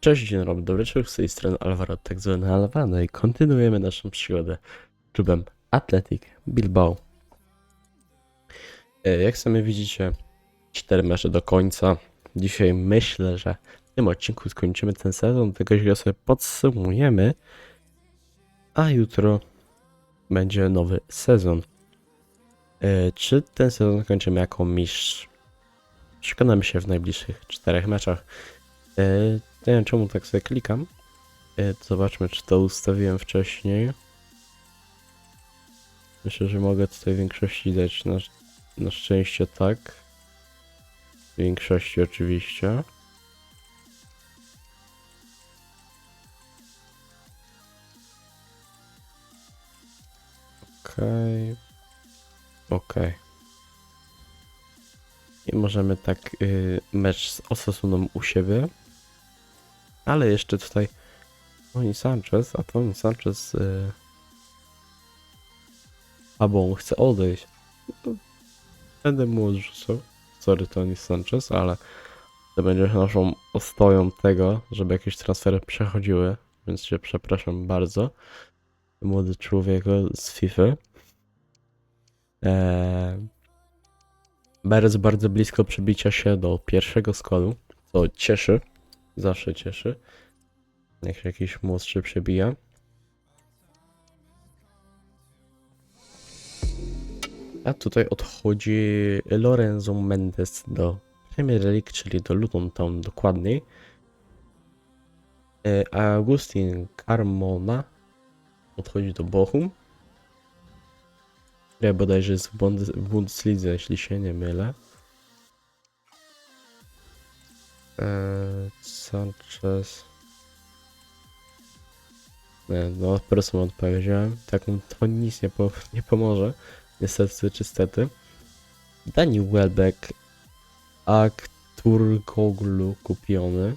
Cześć, dzień dobry, dobry wieczór, z tej strony Alvaro, tak zwany Alvano i kontynuujemy naszą przygodę klubem Athletic Bilbao. E, Jak sami widzicie, 4 mecze do końca. Dzisiaj myślę, że w tym odcinku skończymy ten sezon, tego go sobie podsumujemy, a jutro będzie nowy sezon. E, Czy ten sezon kończymy jako mistrz? Przekonamy się w najbliższych czterech meczach. E, Nie wiem czemu tak sobie klikam. E, Zobaczmy, czy to ustawiłem wcześniej. Myślę, że mogę tutaj większości dać na, na szczęście tak. W większości oczywiście. Okej. Okej. I możemy tak y, mecz z Osasuną u siebie. Ale jeszcze tutaj Tony Sanchez, a Tony Sanchez y... albo on chce odejść. No, Będę mu odrzucał. Sorry Tony Sanchez, ale to będzie naszą ostoją tego, żeby jakieś transfery przechodziły, więc się przepraszam bardzo. Młody człowiek z FIFA. Eee, Beres bardzo blisko przybicia się do pierwszego składu, co cieszy. Zawsze cieszy. Jak się jakiś młodszy przebija. A tutaj odchodzi Lorenzo Mendes do Premier League, czyli do Luton Town dokładniej. E, Agustin Carmona odchodzi do Bochum. Ja bodajże jest w Bundeslidze, jeśli się nie mylę. Sanchez. Nie, no, po prostu mu odpowiedziałem. Tak to nic nie, po, nie pomoże. Niestety czy. Dani Welbeck. Akturkoglu kupiony.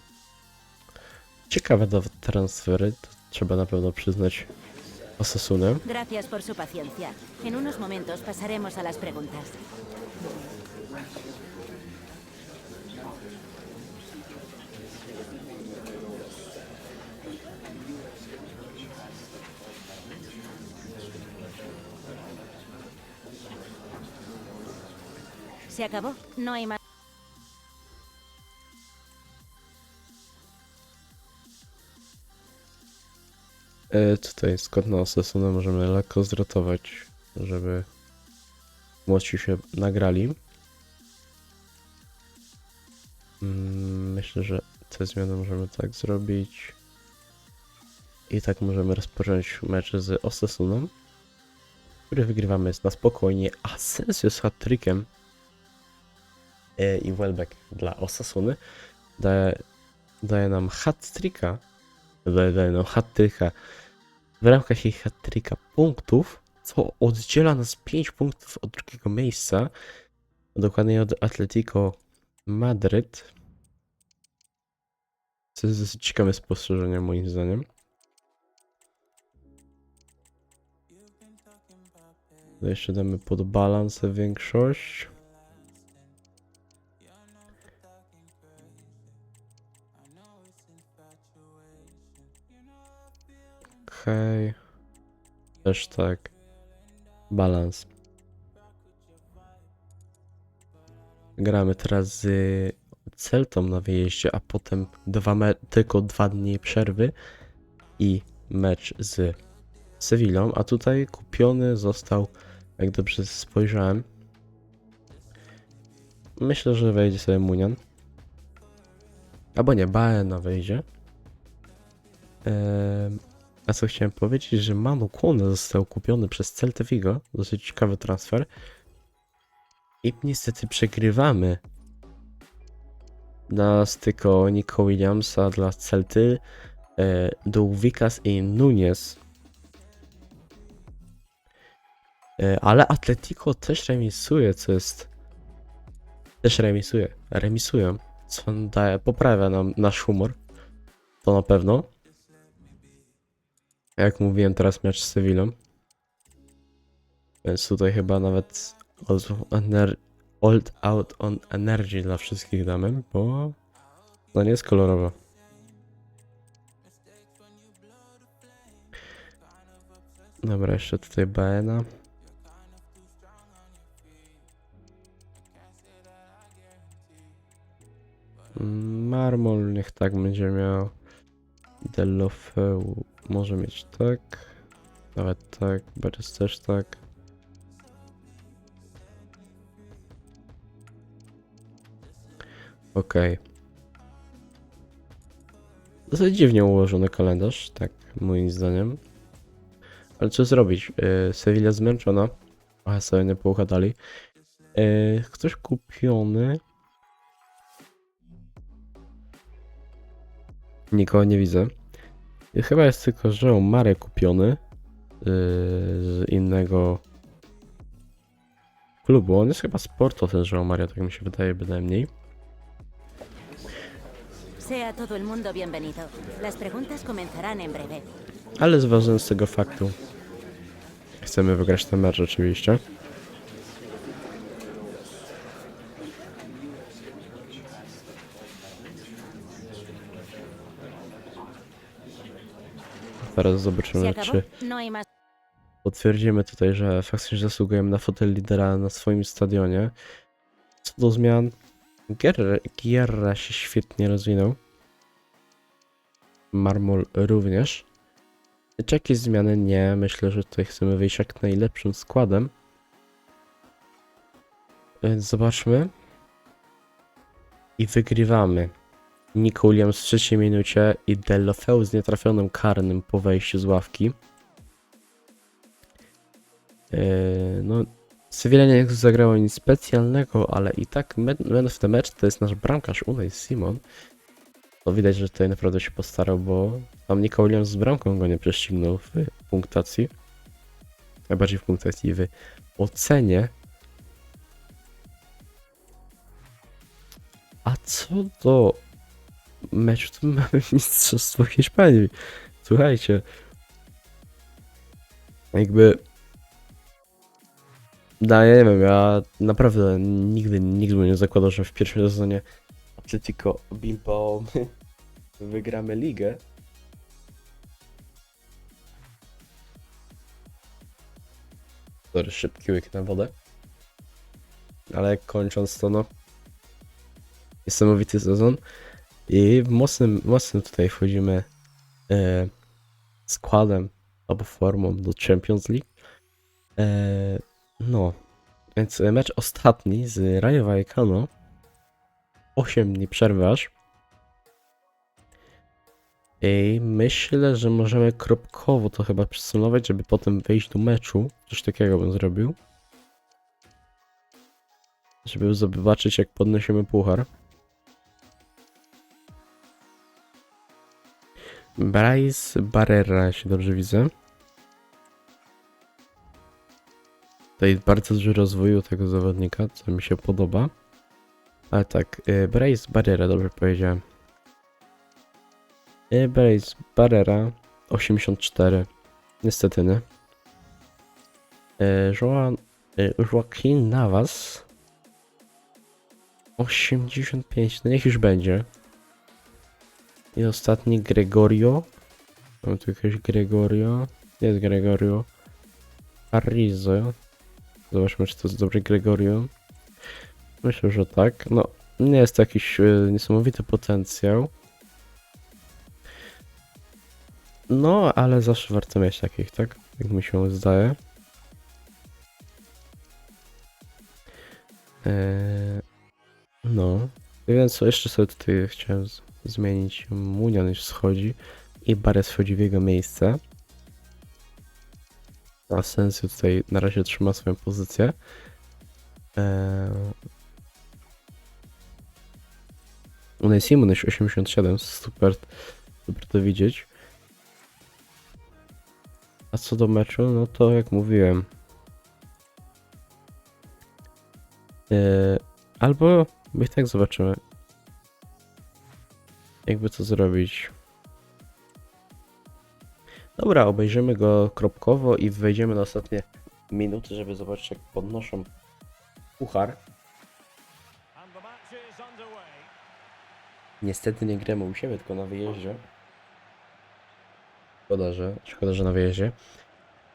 Ciekawe do transfery, to trzeba na pewno przyznać Osasunę. Gracias por su paciencia. En unos momentos pasaremos a las preguntas. ¿Se acabó? No hay más. E, tutaj skąd na Osasunę możemy lekko zrotować, żeby młodsi się nagrali. Mm, Myślę, że te zmiany możemy tak zrobić. I tak możemy rozpocząć mecz z Osasuną, który wygrywamy na spokojnie. Asensio z hat-trickiem i Welbeck dla Osasuny daje, daje nam hat-tricka daje, daje nam hat-tricka w ramkach jej hat-tricka punktów, co oddziela nas 5 punktów od drugiego miejsca, dokładnie od Atletico Madryt. Co jest dosyć ciekawe spostrzeżenie moim zdaniem. To jeszcze damy pod balansę większość. Okej. Też tak. Balans. Gramy teraz z Celtą na wyjeździe, a potem dwa tylko dwa dni przerwy i mecz z Sewillą, a tutaj kupiony został, jak dobrze spojrzałem. Myślę, że wejdzie sobie Munian. Albo nie, Baena wejdzie. Ehm, a co chciałem powiedzieć, że Manu Kone został kupiony przez Celta Vigo. Dosyć ciekawy transfer. I niestety przegrywamy na styko Nico Williamsa dla Celty e, do Wikas i Nunes. E, ale Atletico też remisuje, co jest... Też remisuje. Remisują. Co daje, poprawia nam nasz humor. To na pewno. Jak mówiłem, teraz mecz z Sewillą. Więc tutaj chyba nawet old out on energy dla wszystkich damy, bo no nie jest kolorowa. Dobra, jeszcze tutaj Baena. Mm, Marmol niech tak będzie miał. Delofeu może mieć tak. Nawet tak. Beres też tak. Okej. Dosyć dziwnie ułożony kalendarz, tak moim zdaniem. Ale co zrobić? Yy, Sevilla zmęczona. A sobie nie pouchadali. Yy, ktoś kupiony. Nikogo nie widzę. Chyba jest tylko Joe Mare kupiony. Yy, z innego klubu. On jest chyba z Porto, ten Joe Mario, tak mi się wydaje bynajmniej. Sea todo el mundo bienvenido. Las preguntas comenzarán en breve. Ale zważając z tego faktu, chcemy wygrać ten mecz oczywiście. Teraz zobaczymy, czy No potwierdzimy tutaj, że faktycznie zasługujemy na fotel lidera na swoim stadionie. Co do zmian, Guerra, Guerra się świetnie rozwinął. Marmol również. Czy jakieś zmiany? Nie. Myślę, że tutaj chcemy wyjść jak najlepszym składem. Więc zobaczmy. I wygrywamy. Nico Williams w trzeciej minucie i Delofeu z nietrafionym karnym po wejściu z ławki. Yy, no, Sevilla nie zagrało nic specjalnego, ale i tak man of the match to jest nasz bramkarz Unai Simon. To widać, że tutaj naprawdę się postarał, bo tam Nico Williams z bramką go nie prześcignął w punktacji. Najbardziej w punktacji w ocenie. A co do meczu, to mamy Mistrzostwo Hiszpanii. Słuchajcie. Jakby no, ja nie wiem, ja naprawdę nigdy, nigdy bym nie zakładał, że w pierwszym sezonie Atletico Bilbao my wygramy ligę. Sorry, szybki łyk na wodę. Ale kończąc to, no. Niesamowity sezon. I mocnym, mocnym tutaj wchodzimy e, składem albo formą do Champions League. E, no, więc mecz ostatni z Rayo Vallecano. 8 dni przerwy. I myślę, że możemy kropkowo to chyba przesunować, żeby potem wejść do meczu. Coś takiego bym zrobił. Żeby zobaczyć jak podnosimy puchar. Bryce Barrera, jeśli dobrze widzę. Tutaj bardzo dużo rozwoju tego zawodnika, co mi się podoba. Ale tak, y, Brace Barrera, dobrze powiedziałem. Y, Brace Barrera, 84. Niestety nie. Y, Joa, y, Joaquin Navas, 85. No niech już będzie. I ostatni Gregorio. Mam tu jakiegoś Gregorio. Nie jest Gregorio. Arizo. Zobaczmy, czy to jest dobry Gregorio. Myślę, że tak. No, nie jest to jakiś e, niesamowity potencjał. No, ale zawsze warto mieć takich, tak? Jak mi się zdaje. Eee, no. Więc jeszcze sobie tutaj chciałem zmienić. Munion już schodzi i Bares wchodzi w jego miejsce. Asensio tutaj na razie trzyma swoją pozycję. Eee... Unai Simon już 87, super, super to widzieć. A co do meczu, no to jak mówiłem. Eee, albo my tak zobaczymy. Jakby co zrobić. Dobra, obejrzymy go kropkowo i wejdziemy na ostatnie minuty, żeby zobaczyć jak podnoszą puchar. Niestety nie gramy u siebie, tylko na wyjeździe. Szkoda, że, szkoda, że na wyjeździe.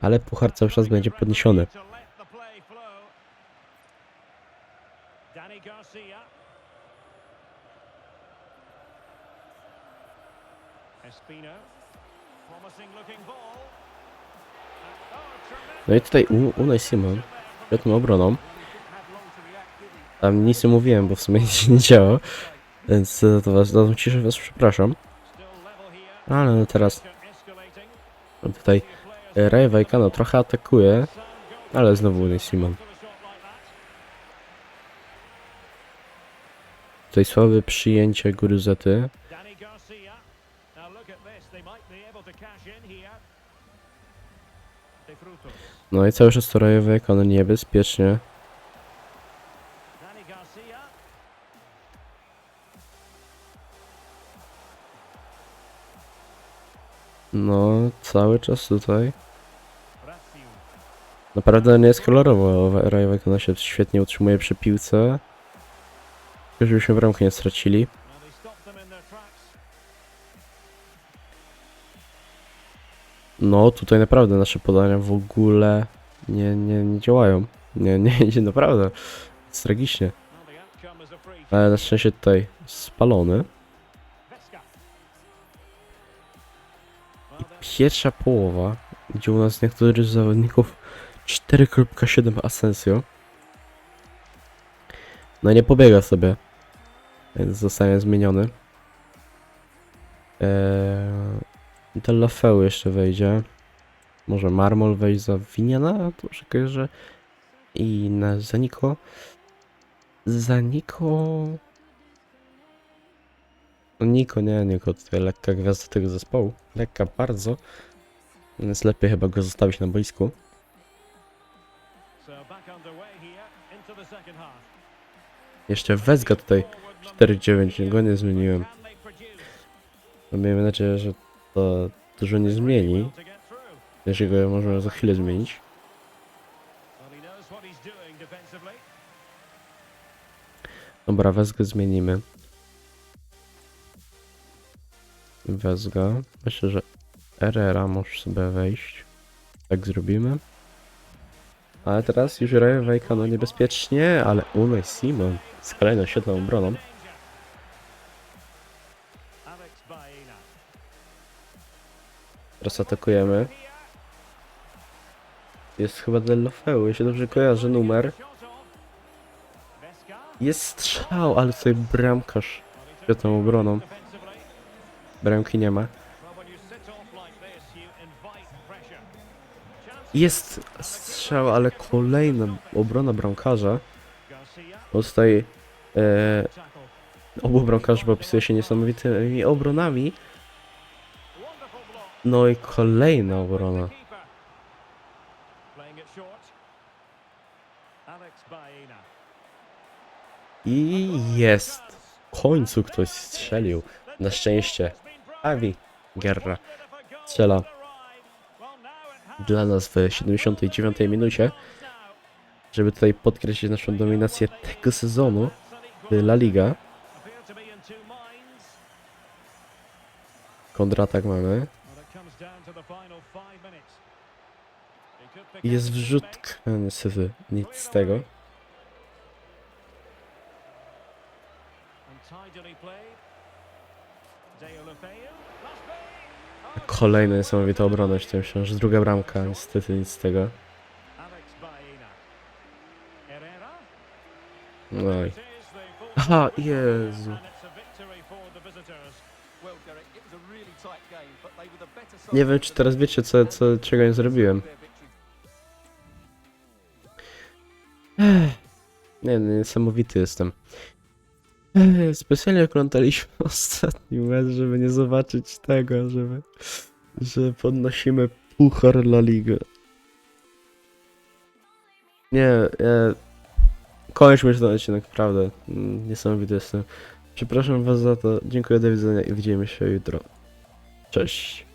Ale puchar cały czas będzie podniesiony. Danny Garcia. No i tutaj Unai Simon przed tą obroną. Tam nic nie mówiłem, bo w sumie nic nie działo. Więc to was, za tą ciszę was przepraszam. Ale no teraz tutaj e, Raja Vallecano trochę atakuje, ale znowu Unai Simon. Tutaj słabe przyjęcie Guryzety. No i cały czas to Vallecano niebezpiecznie. No, cały czas tutaj. Naprawdę nie jest kolorowo. Raja Vallecano się świetnie utrzymuje przy piłce. Tylko żebyśmy bramkę nie stracili. No, tutaj naprawdę nasze podania w ogóle nie, nie, nie działają. Nie, nie, nie, naprawdę. Tragicznie. Ale na szczęście tutaj spalony. I pierwsza połowa, gdzie u nas niektórych zawodników 4.7 Asensio. No nie pobiega sobie. Więc zostanie zmieniony. Eee, Delafeu jeszcze wejdzie. Może Marmol wejść za Winiana? To już kojarzę. I na Zaniko. Zaniko... No Niko, nie, Niko tutaj lekka gwiazda tego zespołu. Lekka bardzo. Więc lepiej chyba go zostawić na boisku. Jeszcze Wezga tutaj 4-9, go nie zmieniłem. No miejmy nadzieję, że to dużo nie zmieni. Jeśli go możemy za chwilę zmienić. Dobra, Wezgę zmienimy. Wezga. Myślę, że Herrera może sobie wejść. Tak zrobimy. Ale teraz już Raja Vallecano niebezpiecznie, ale Unai Simon z kolejną świetną obroną. Teraz atakujemy. Jest chyba Delofeu, jeśli dobrze kojarzę numer. Jest strzał, ale tutaj bramkarz świetną obroną. Bramki nie ma. Jest strzał, ale kolejna obrona bramkarza. Bo tutaj e, obu bramkarzy popisuje się niesamowitymi obronami. No i kolejna obrona. I jest. W końcu ktoś strzelił. Na szczęście. Avi Guerra strzela dla nas w 79 minucie, żeby tutaj podkreślić naszą dominację tego sezonu La Liga. Kontratak mamy. I Jest wrzutka, niestety nic z tego. Kolejna niesamowita obrona, myślałem, że druga bramka, niestety nic z tego. Herrera. No. Aha, Jezu. Nie wiem, czy teraz wiecie, co, co, czego nie zrobiłem. Nie, niesamowity jestem. Specjalnie oglądaliśmy ostatni mecz, żeby nie zobaczyć tego, żeby, że podnosimy puchar La Ligę. Nie, ja... Kończmy już ten odcinek, naprawdę. Niesamowity jestem. Przepraszam was za to, dziękuję, do widzenia i widzimy się jutro. Cześć.